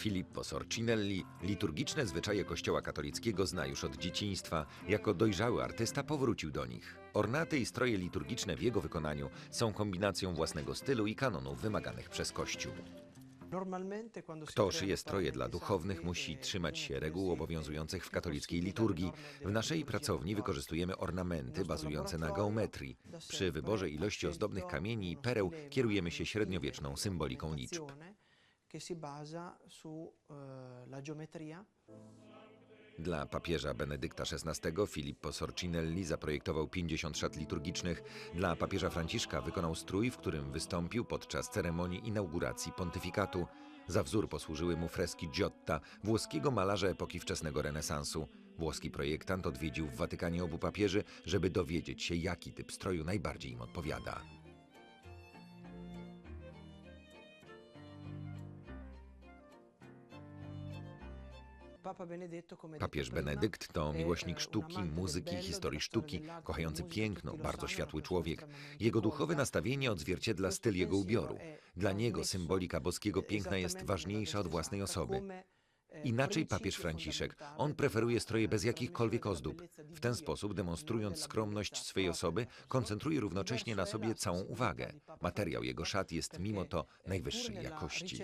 Filippo Sorcinelli liturgiczne zwyczaje kościoła katolickiego zna już od dzieciństwa. Jako dojrzały artysta powrócił do nich. Ornaty i stroje liturgiczne w jego wykonaniu są kombinacją własnego stylu i kanonów wymaganych przez Kościół. Kto szyje stroje dla duchownych, musi trzymać się reguł obowiązujących w katolickiej liturgii. W naszej pracowni wykorzystujemy ornamenty bazujące na geometrii. Przy wyborze ilości ozdobnych kamieni i pereł kierujemy się średniowieczną symboliką liczb. Che si basa sulla geometria Dla papieża Benedykta XVI Filippo Sorcinelli zaprojektował 50 szat liturgicznych. Dla papieża Franciszka wykonał strój, w którym wystąpił podczas ceremonii inauguracji pontyfikatu. Za wzór posłużyły mu freski Giotta, włoskiego malarza epoki wczesnego renesansu. Włoski projektant odwiedził w Watykanie obu papieży, żeby dowiedzieć się, jaki typ stroju najbardziej im odpowiada. Papież Benedykt to miłośnik eh, sztuki, muzyki, historii sztuki, kochający piękno, bardzo światły człowiek. Jego duchowe nastawienie odzwierciedla styl jego ubioru. Dla niego symbolika boskiego piękna jest ważniejsza od własnej osoby. Eh, Inaczej papież Franciszek. On preferuje stroje bez jakichkolwiek ozdób. W ten sposób, demonstrując skromność swej osoby, koncentruje równocześnie na sobie całą uwagę. Materiał jego szat jest mimo to eh, najwyższej jakości.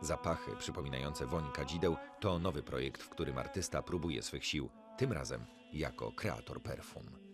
Zapachy przypominające woń kadzideł to nowy projekt, w którym artysta próbuje swych sił, tym razem jako kreator perfum.